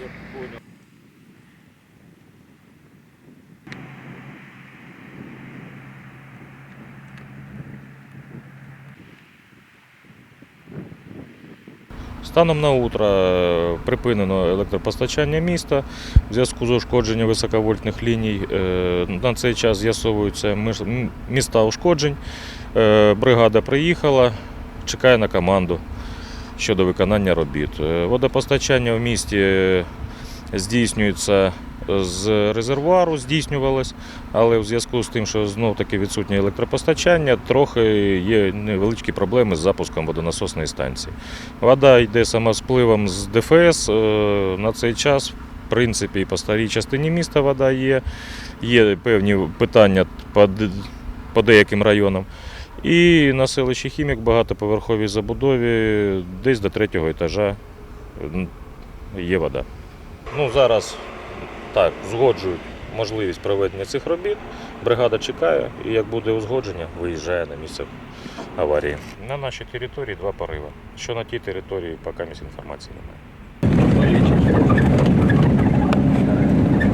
Я понял. Станом на утро е, припинено електропостачання міста в зв'язку з ушкодженням високовольтних ліній. Е, на цей час з'ясовуються міста ушкоджень. Е, бригада приїхала, чекає на команду щодо виконання робіт. Е, Водопостачання в місті е, здійснюється з резервуару, здійснювалось, але в зв'язку з тим, що знов таки відсутнє електропостачання, трохи є невеличкі проблеми з запуском водонасосної станції. Вода йде самоспливом з ДФС. е, На цей час, в принципі, по старій частині міста вода є. Є певні питання по, по деяким районам. І на селищі Хімік багатоповерховій забудові десь до третього етажа є вода. Ну, зараз так, згоджують можливість проведення цих робіт. Бригада чекає, і як буде узгодження, виїжджає на місце аварії. На нашій території два пориви. Що на тій території, поки інформації немає.